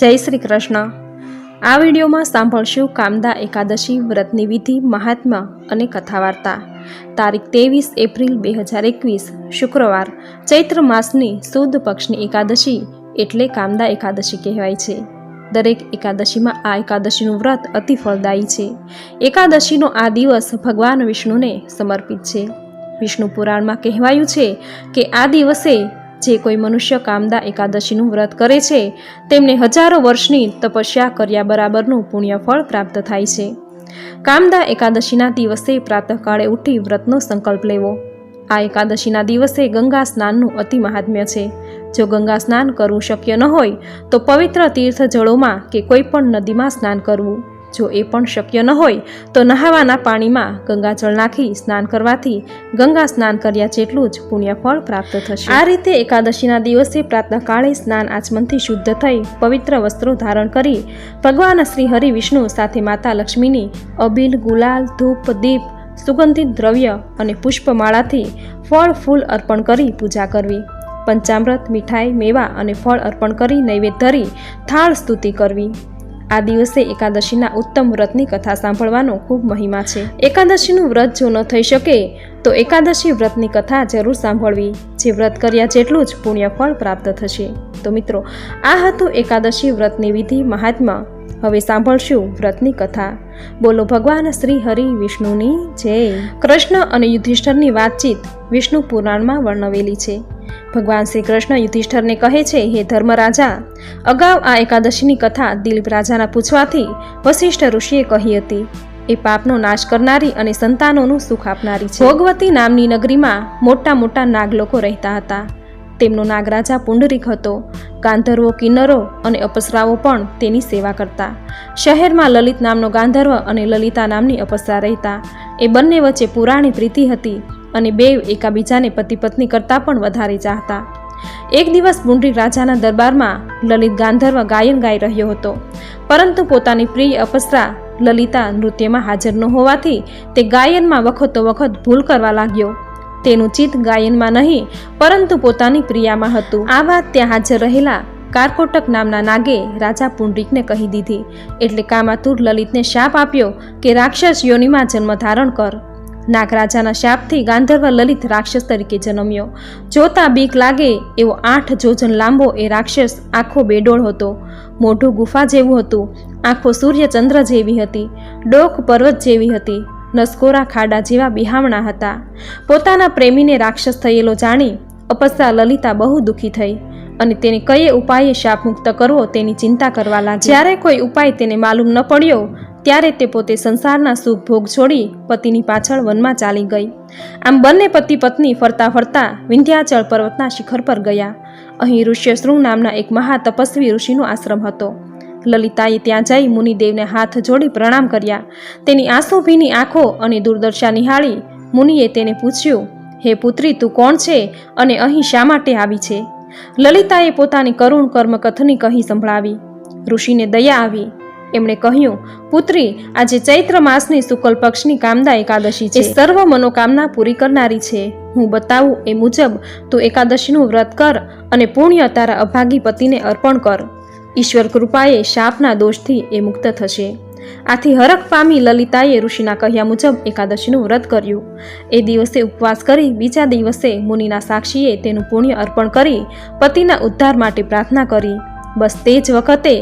જય શ્રી કૃષ્ણ. આ વિડીયોમાં સાંભળશું કામદા એકાદશી વ્રતની વિધિ, મહાત્મા અને કથા વાર્તા તારીખ ત્રેવીસ એપ્રિલ બે હજાર એકવીસ, શુક્રવાર. ચૈત્ર માસની સુદ પક્ષની એકાદશી એટલે કામદા એકાદશી કહેવાય છે. દરેક એકાદશીમાં આ એકાદશીનું વ્રત અતિ ફળદાયી છે. એકાદશીનો આ દિવસ ભગવાન વિષ્ણુને સમર્પિત છે. વિષ્ણુ પુરાણમાં કહેવાયું છે કે આ દિવસે જે કોઈ મનુષ્ય કામદા એકાદશીનું વ્રત કરે છે, તેમને હજારો વર્ષની તપસ્યા કર્યા બરાબરનું પુણ્યફળ પ્રાપ્ત થાય છે. કામદા એકાદશીના દિવસે પ્રાતઃકાળે ઉઠી વ્રતનો સંકલ્પ લેવો. આ એકાદશીના દિવસે ગંગા સ્નાનનું અતિ મહાત્મ્ય છે. જો ગંગા સ્નાન કરવું શક્ય ન હોય, તો પવિત્ર તીર્થ જળોમાં કે કોઈ પણ નદીમાં સ્નાન કરવું. જો એ પણ શક્ય ન હોય, તો નહાવાના પાણીમાં ગંગાજળ નાખી સ્નાન કરવાથી ગંગા સ્નાન કર્યા જેટલું જ પુણ્યફળ પ્રાપ્ત થશે. આ રીતે એકાદશીના દિવસે પ્રાતઃકાળે સ્નાન આચમનથી શુદ્ધ થઈ પવિત્ર વસ્ત્રો ધારણ કરી ભગવાન શ્રી હરિ વિષ્ણુ સાથે માતા લક્ષ્મીની અબીલ ગુલાલ, ધૂપ, દીપ, સુગંધિત દ્રવ્ય અને પુષ્પમાળાથી ફળ, ફૂલ અર્પણ કરી પૂજા કરવી. પંચામૃત, મીઠાઈ, મેવા અને ફળ અર્પણ કરી નૈવેદ્ય ધરી થાળ સ્તુતિ કરવી. આ દિવસે એકાદશીના ઉત્તમ વ્રતની કથા સાંભળવાનો ખૂબ મહિમા છે. એકાદશીનું વ્રત જો ન થઈ શકે, તો એકાદશી વ્રતની કથા જરૂર સાંભળવી. જે વ્રત કર્યા જેટલું જ પુણ્યફળ પ્રાપ્ત થશે. તો મિત્રો, આ હતું એકાદશી વ્રતની વિધિ મહાત્મા. હવે સાંભળશું વ્રતની કથા. બોલો ભગવાન શ્રી હરિ વિષ્ણુની જય. કૃષ્ણ અને યુધિષ્ઠરની વાતચીત વિષ્ણુ પુરાણમાં વર્ણવેલી છે. ભગવાન શ્રી કૃષ્ણ યુધિષ્ઠરને કહે છે, હે ધર્મરાજા, અગાઉ આ એકાદશીની કથા દિલીપ રાજાના પૂછવાથી વશિષ્ઠ ઋષિએ કહી હતી, એ પાપનો નાશ કરનારી અને સંતાનોનું સુખ આપનારી છે. ભોગવતી નામની નગરીમાં મોટા મોટા નાગલોકો રહેતા હતા. તેમનો નાગરાજા પુંડરીક હતો. ગાંધર્વો કિન્નરો અને અપસરાઓ પણ તેની સેવા કરતા. શહેરમાં લલિત નામનો ગાંધર્વ અને લલિતા નામની અપસરા રહેતા. એ બંને વચ્ચે પુરાણી પ્રીતિ હતી. અને બે એકાબીજાને પતિ પત્ની કરતાં પણ વધારે ચાહતા. એક દિવસ પુંડરીક રાજાના દરબારમાં લલિત ગાંધર્વ ગાયન ગાઈ રહ્યો હતો. પરંતુ પોતાની પ્રિય અપસરા લલિતા નૃત્યમાં હાજર ન હોવાથી તે ગાયનમાં વખતો વખત ભૂલ કરવા લાગ્યો. તેનું ચિત્ત ગાયનમાં નહીં, પરંતુ પોતાની પ્રિયામાં હતું. આ વાત ત્યાં હાજર રહેલા કારકોટક નામના નાગે રાજા પુંડરીકને કહી દીધી. એટલે કામાતુર લલિતને શાપ આપ્યો કે રાક્ષસ યોનિમાં જન્મ ધારણ કર. નાગરાજાના શાપથી ગાંધર્વ લલિત રાક્ષસ તરીકે જન્મ્યો. જોતા બીક લાગે એવો આઠ જોજન લાંબો એ રાક્ષસ આખો બેડોળ હતો. મોઢું ગુફા જેવું હતું. આંખો સૂર્ય ચંદ્ર જેવી હતી. ડોક પર્વત જેવી હતી. નસકોરા ખાડા જેવા બિહામણા હતા. પોતાના પ્રેમીને રાક્ષસ થયેલો જાણી અપસરા લલિતા બહુ દુઃખી થઈ અને તેને કયે ઉપાયે શાપ મુક્ત કરવો તેની ચિંતા કરવા લાગી. જ્યારે કોઈ ઉપાય તેને માલુમ ન પડ્યો ત્યારે તે પોતે સંસારના સુખ ભોગ છોડી પતિની પાછળ વનમાં ચાલી ગઈ. આમ બંને પતિ પત્ની ફરતા ફરતા વિંધ્યાચળ પર્વતના શિખર પર ગયા. અહીં ઋષ્યશૃંગ નામના એક મહા તપસ્વી ઋષિનો આશ્રમ હતો. લલિતાએ ત્યાં જઈ મુનિદેવને હાથ જોડી પ્રણામ કર્યા. તેની આંસુભીની આંખો અને દુર્દશા નિહાળી મુનિએ તેને પૂછ્યું, હે પુત્રી, તું કોણ છે અને અહીં શા માટે આવી છે? લલિતાએ પોતાની કરુણ કર્મકથની કહી સંભળાવી. ઋષિને દયા આવી. એમણે કહ્યું, પુત્રી, આજે ચૈત્ર માસની શુક્લ પક્ષની કામદા એકાદશી છે. સર્વ મનોકામના પૂરી કરનારી છે. હું બતાવું એ મુજબ તું એકાદશીનું વ્રત કર અને પુણ્ય તારા અભાગી પતિને અર્પણ કર. ઈશ્વર કૃપાએ શાપના દોષથી એ મુક્ત થશે. આથી હરખ પામી લલિતાએ ઋષિના કહ્યા મુજબ એકાદશીનું વ્રત કર્યું. એ દિવસે ઉપવાસ કરી બીજા દિવસે મુનિના સાક્ષીએ તેનું પુણ્ય અર્પણ કરી પતિના ઉદ્ધાર માટે પ્રાર્થના કરી. બસ તે જ વખતે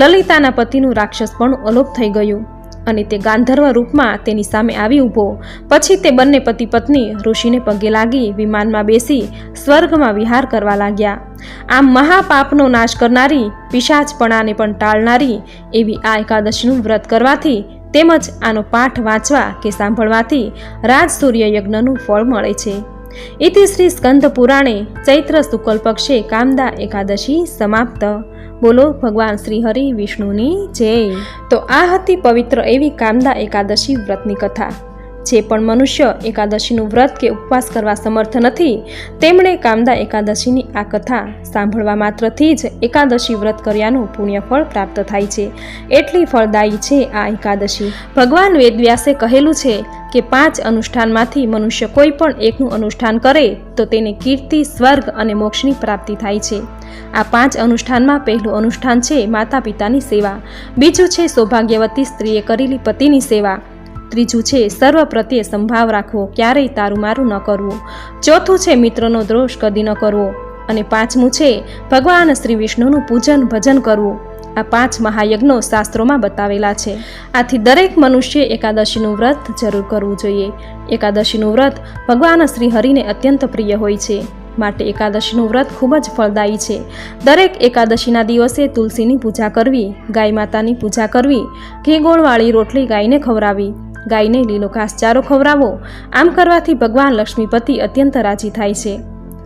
લલિતાના પતિનું રાક્ષસ પણ અલોપ થઈ ગયું અને તે ગાંધર્વ રૂપમાં તેની સામે આવી ઊભો. પછી તે બંને પતિ પત્ની ઋષિને પગે લાગી વિમાનમાં બેસી સ્વર્ગમાં વિહાર કરવા લાગ્યા. આમ મહાપાપનો નાશ કરનારી, પિશાચપણાને પણ ટાળનારી એવી આ એકાદશીનું વ્રત કરવાથી તેમજ આનો પાઠ વાંચવા કે સાંભળવાથી રાજ સૂર્ય યજ્ઞનું ફળ મળે છે. ઇતિ શ્રી સ્કંદ પુરાણે ચૈત્ર શુક્લ પક્ષે કામદા એકાદશી સમાપ્ત બોલો ભગવાન શ્રી હરિ વિષ્ણુની જય તો આ હતી પવિત્ર એવી કામદા એકાદશી વ્રતની કથા જે પણ મનુષ્ય એકાદશીનું વ્રત કે ઉપવાસ કરવા સમર્થ નથી, તેમણે કામદા એકાદશીની આ કથા સાંભળવા માત્રથી જ એકાદશી વ્રત કર્યાનું પુણ્યફળ પ્રાપ્ત થાય છે. એટલી ફળદાયી છે આ એકાદશી. ભગવાન વેદવ્યાસે કહેલું છે કે પાંચ અનુષ્ઠાનમાંથી મનુષ્ય કોઈ પણ એકનું અનુષ્ઠાન કરે, તો તેને કીર્તિ, સ્વર્ગ અને મોક્ષની પ્રાપ્તિ થાય છે. આ પાંચ અનુષ્ઠાનમાં પહેલું અનુષ્ઠાન છે માતા પિતાની સેવા. બીજું છે સૌભાગ્યવતી સ્ત્રીએ કરેલી પતિની સેવા. ત્રીજું છે, સર્વ પ્રત્યે સંભાવ રાખવો. ક્યારેય તારું મારું ન કરવું. ચોથું છે, મિત્રનો દ્રોષ કદી ન કરવો. અને પાંચમું છે, ભગવાન શ્રી વિષ્ણુનું પૂજન ભજન કરવું. આ પાંચ મહાયજ્ઞો શાસ્ત્રોમાં બતાવેલા છે. આથી દરેક મનુષ્ય એકાદશીનું વ્રત જરૂર કરવું જોઈએ. એકાદશીનું વ્રત ભગવાન શ્રી હરિને અત્યંત પ્રિય હોય છે. માટે એકાદશીનું વ્રત ખૂબ જ ફળદાયી છે. દરેક એકાદશીના દિવસે તુલસીની પૂજા કરવી, ગાય માતાની પૂજા કરવી ઘી ગોળવાળી રોટલી ગાયને ખવડાવી ગાયને લીલો ઘાસચારો ખવડાવો. આમ કરવાથી ભગવાન લક્ષ્મીપતિ અત્યંત રાજી થાય છે.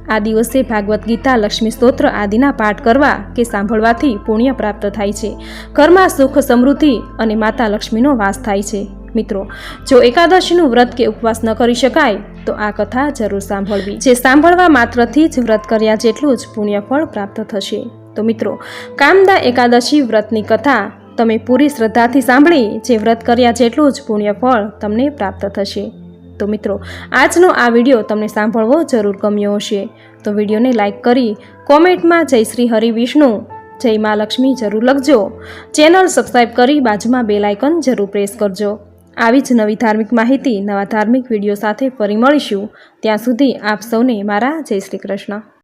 આ દિવસે ભાગવત ગીતા, લક્ષ્મી સ્તોત્ર આદિના પાઠ કરવા કે સાંભળવાથી પુણ્ય પ્રાપ્ત થાય છે. ઘરમાં સુખ સમૃદ્ધિ અને માતા લક્ષ્મીનો વાસ થાય છે. મિત્રો, જો એકાદશીનું વ્રત કે ઉપવાસ ન કરી શકાય, તો આ કથા જરૂર સાંભળવી. જે સાંભળવા માત્રથી જ વ્રત કર્યા જેટલું જ પુણ્યફળ પ્રાપ્ત થશે. તો મિત્રો, કામદા એકાદશી વ્રતની કથા તમે પૂરી શ્રદ્ધાથી સાંભળી જે વ્રત કર્યા જેટલું જ પુણ્યફળ તમને પ્રાપ્ત થશે. તો મિત્રો, આજનો આ વીડિયો તમને સાંભળવો જરૂર ગમ્યો હશે. તો વિડીયોને લાઇક કરી કોમેન્ટમાં જય શ્રી હરિ વિષ્ણુ, જય મા લક્ષ્મી જરૂર લખજો. ચેનલ સબસ્ક્રાઈબ કરી બાજુમાં બેલ આઇકન જરૂર પ્રેસ કરજો. આવી જ નવી ધાર્મિક માહિતી, નવા ધાર્મિક વીડિયો સાથે ફરી મળીશું. ત્યાં સુધી આપ સૌને મારા જય શ્રી કૃષ્ણ.